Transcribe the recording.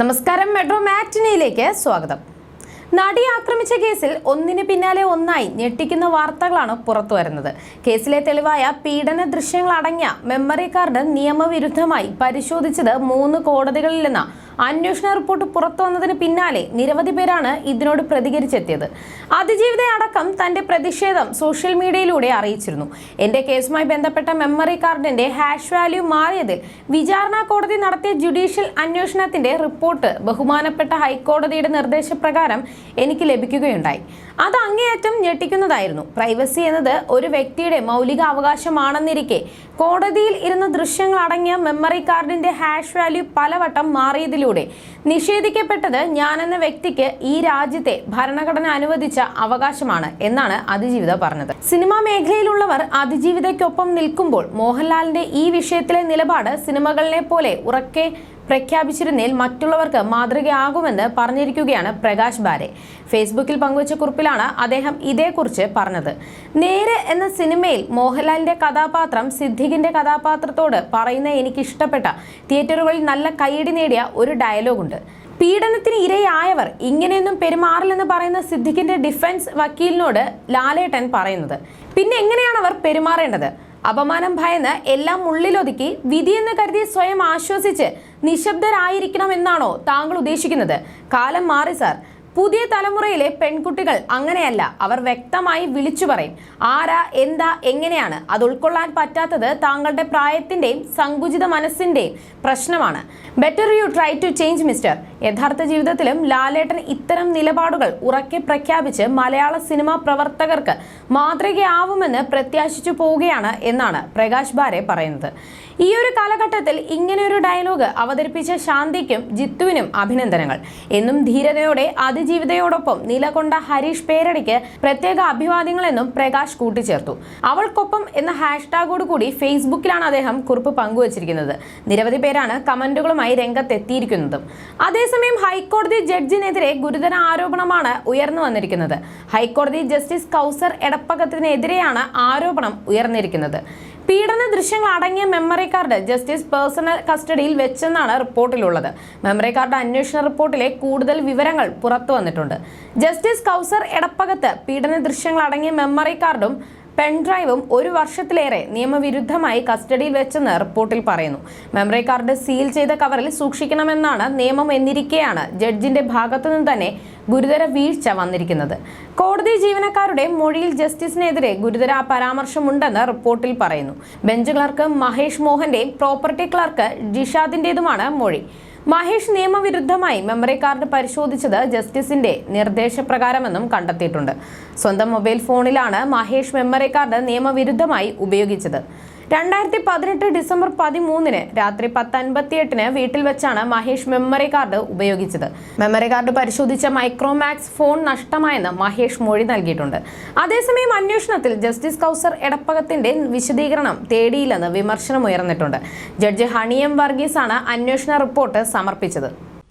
നമസ്കാരം മെട്രോ മാറ്റിനിയിലേക്ക് സ്വാഗതം. നടി ആക്രമിച്ച കേസിൽ ഒന്നിന് പിന്നാലെ ഒന്നായി ഞെട്ടിക്കുന്ന വാർത്തകളാണ് പുറത്തു വരുന്നത്. കേസിലെ തെളിവായ പീഡന ദൃശ്യങ്ങളടങ്ങിയ മെമ്മറി കാർഡ് നിയമവിരുദ്ധമായി പരിശോധിച്ചത് മൂന്ന് കോടതികളിലെന്ന അന്വേഷണ റിപ്പോർട്ട് പുറത്തു വന്നതിന് പിന്നാലെ നിരവധി പേരാണ് ഇതിനോട് പ്രതികരിച്ചെത്തിയത്. അതിജീവിത അടക്കം തന്റെ പ്രതിഷേധം സോഷ്യൽ മീഡിയയിലൂടെ അറിയിച്ചിരുന്നു. എന്റെ കേസുമായി ബന്ധപ്പെട്ട മെമ്മറി കാർഡിന്റെ ഹാഷ് വാല്യൂ മാറിയതിൽ വിചാരണ കോടതി നടത്തിയ ജുഡീഷ്യൽ അന്വേഷണത്തിന്റെ റിപ്പോർട്ട് ബഹുമാനപ്പെട്ട ഹൈക്കോടതിയുടെ നിർദ്ദേശപ്രകാരം എനിക്ക് ലഭിക്കുകയുണ്ടായി. അത് അങ്ങേയറ്റം ഞെട്ടിക്കുന്നതായിരുന്നു. പ്രൈവസി എന്നത് ഒരു വ്യക്തിയുടെ മൗലിക അവകാശമാണെന്നിരിക്കെ കോടതിയിൽ ഇരുന്ന ദൃശ്യങ്ങൾ അടങ്ങിയ മെമ്മറി കാർഡിന്റെ ഹാഷ് വാല്യൂ പലവട്ടം മാറിയതിലൂടെ നിഷേധിക്കപ്പെട്ടത് ഞാനെന്ന വ്യക്തിക്ക് ഈ രാജ്യത്തെ ഭരണഘടന അനുവദിച്ച അവകാശമാണ് എന്നാണ് അതിജീവിത പറഞ്ഞത്. സിനിമാ മേഖലയിലുള്ളവർ അതിജീവിതയ്ക്കൊപ്പം നിൽക്കുമ്പോൾ മോഹൻലാലിന്റെ ഈ വിഷയത്തിലെ നിലപാട് സിനിമകളിലെ പോലെ ഉറക്കെ പ്രഖ്യാപിച്ചിരുന്നതിൽ മറ്റുള്ളവർക്ക് മാതൃകയാകുമെന്ന് പറഞ്ഞിരിക്കുകയാണ് പ്രകാശ് ബാരെ. ഫേസ്ബുക്കിൽ പങ്കുവച്ച കുറിപ്പിലാണ് അദ്ദേഹം ഇതേക്കുറിച്ച് പറഞ്ഞത്. നേര് എന്ന സിനിമയിൽ മോഹൻലാലിന്റെ കഥാപാത്രം സിദ്ദിഖിന്റെ കഥാപാത്രത്തോട് പറയുന്ന എനിക്ക് ഇഷ്ടപ്പെട്ട തിയേറ്ററുകളിൽ നല്ല കൈയടി നേടിയ ഒരു ഡയലോഗുണ്ട്. പീഡനത്തിന് ഇരയായവർ ഇങ്ങനെയൊന്നും പെരുമാറില്ലെന്ന് പറയുന്ന സിദ്ദിഖിന്റെ ഡിഫൻസ് വക്കീലിനോട് ലാലേട്ടൻ പറയുന്നത്. പിന്നെ എങ്ങനെയാണ് അവർ പെരുമാറേണ്ടത്? അപമാനം ഭയന്ന് എല്ലാം ഉള്ളിലൊതുക്കി വിധിയെന്ന് കരുതി സ്വയം ആശ്വസിച്ച് നിശബ്ദരായിരിക്കണം നിശബ്ദരായിരിക്കണമെന്നാണോ താങ്കൾ ഉദ്ദേശിക്കുന്നത്? കാലം മാറി സാർ. പുതിയ തലമുറയിലെ പെൺകുട്ടികൾ അങ്ങനെയല്ല. അവർ വ്യക്തമായി വിളിച്ചു പറയും. ആരാ എന്താ എങ്ങനെയാണ്? അത് ഉൾക്കൊള്ളാൻ പറ്റാത്തത് താങ്കളുടെ പ്രായത്തിന്റെയും സങ്കുചിത മനസ്സിന്റെയും പ്രശ്നമാണ്. Better you try to change mister യഥാർത്ഥ ജീവിതത്തിലും ലാലേട്ടൻ ഇത്തരം നിലപാടുകൾ ഉറക്കെ പ്രഖ്യാപിച്ച് മലയാള സിനിമാ പ്രവർത്തകർക്ക് മാതൃകയാവുമെന്ന് പ്രത്യാശിച്ചു പോവുകയാണ് എന്നാണ് പ്രകാശ് ബാരെ പറയുന്നത്. ഈ ഒരു കാലഘട്ടത്തിൽ ഇങ്ങനെയൊരു ഡയലോഗ് അവതരിപ്പിച്ച ശാന്തിക്കും ജിത്തുവിനും അഭിനന്ദനങ്ങൾ. എന്നും ധീരതയോടെ അതിജീവിതയോടൊപ്പം നിലകൊണ്ട ഹരീഷ് പേരടിക്ക് പ്രത്യേക അഭിവാദ്യങ്ങളെന്നും പ്രകാശ് കൂട്ടിച്ചേർത്തു. അവൾക്കൊപ്പം എന്ന ഹാഷ്ടാഗോട് കൂടി ഫേസ്ബുക്കിലാണ് അദ്ദേഹം കുറിപ്പ് പങ്കുവച്ചിരിക്കുന്നത്. നിരവധി പേരാണ് കമന്റുകളുമായി രംഗത്തെത്തിയിരിക്കുന്നത്. അതേസമയം ഹൈക്കോടതി ജഡ്ജിനെതിരെ ഗുരുതര ആരോപണമാണ് ഉയർന്നു വന്നിരിക്കുന്നത്. ഹൈക്കോടതി ജസ്റ്റിസ് കൗസർ എടപ്പകത്തിനെതിരെയാണ് ആരോപണം ഉയർന്നിരിക്കുന്നത്. പീഡന ദൃശ്യങ്ങൾ അടങ്ങിയ മെമ്മറി കാർഡ് ജസ്റ്റിസ് പേഴ്സണൽ കസ്റ്റഡിയിൽ വെച്ചെന്നാണ് റിപ്പോർട്ടിലുള്ളത്. മെമ്മറി കാർഡ് അന്വേഷണ റിപ്പോർട്ടിലെ കൂടുതൽ വിവരങ്ങൾ പുറത്തു വന്നിട്ടുണ്ട്. ജസ്റ്റിസ് കൗസർ എടപ്പകത്ത് പീഡന ദൃശ്യങ്ങൾ അടങ്ങിയ മെമ്മറി കാർഡും പെൺഡ്രൈവും ഒരു വർഷത്തിലേറെ നിയമവിരുദ്ധമായി കസ്റ്റഡിയിൽ വെച്ചെന്ന് റിപ്പോർട്ടിൽ പറയുന്നു. മെമ്മറി കാർഡ് സീൽ ചെയ്ത കവറിൽ സൂക്ഷിക്കണമെന്നാണ് നിയമം എന്നിരിക്കെയാണ് ജഡ്ജിന്റെ ഭാഗത്തുനിന്ന് തന്നെ ഗുരുതര വീഴ്ച വന്നിരിക്കുന്നത്. കോടതി ജീവനക്കാരുടെ മൊഴിയിൽ ജസ്റ്റിസിനെതിരെ ഗുരുതര പരാമർശമുണ്ടെന്ന് റിപ്പോർട്ടിൽ പറയുന്നു. ബെഞ്ച് ക്ലർക്ക് മഹേഷ് മോഹന്റെയും പ്രോപ്പർട്ടി ക്ലർക്ക് ജിഷാദിന്റേതുമാണ് മൊഴി. മഹേഷ് നിയമവിരുദ്ധമായി മെമ്മറി കാർഡ് പരിശോധിച്ചത് ജസ്റ്റിസിന്റെ നിർദ്ദേശപ്രകാരമെന്നും കണ്ടെത്തിയിട്ടുണ്ട്. സ്വന്തം മൊബൈൽ ഫോണിലാണ് മഹേഷ് മെമ്മറി കാർഡ് നിയമവിരുദ്ധമായി ഉപയോഗിച്ചത്. രണ്ടായിരത്തി പതിനെട്ട് ഡിസംബർ പതിമൂന്നിന് രാത്രി പത്ത് അൻപത്തിയെട്ടിന് വീട്ടിൽ വെച്ചാണ് മഹേഷ് മെമ്മറി കാർഡ് ഉപയോഗിച്ചത്. മെമ്മറി കാർഡ് പരിശോധിച്ച മൈക്രോമാക്സ് ഫോൺ നഷ്ടമായെന്ന് മഹേഷ് മൊഴി നൽകിയിട്ടുണ്ട്. അതേസമയം അന്വേഷണത്തിൽ ജസ്റ്റിസ് കൗസർ എടപ്പകത്തിന്റെ വിശദീകരണം തേടിയില്ലെന്ന് വിമർശനം ഉയർന്നിട്ടുണ്ട്. ജഡ്ജി ഹണിയം വർഗീസ് ആണ് അന്വേഷണ റിപ്പോർട്ട് സമർപ്പിച്ചത്.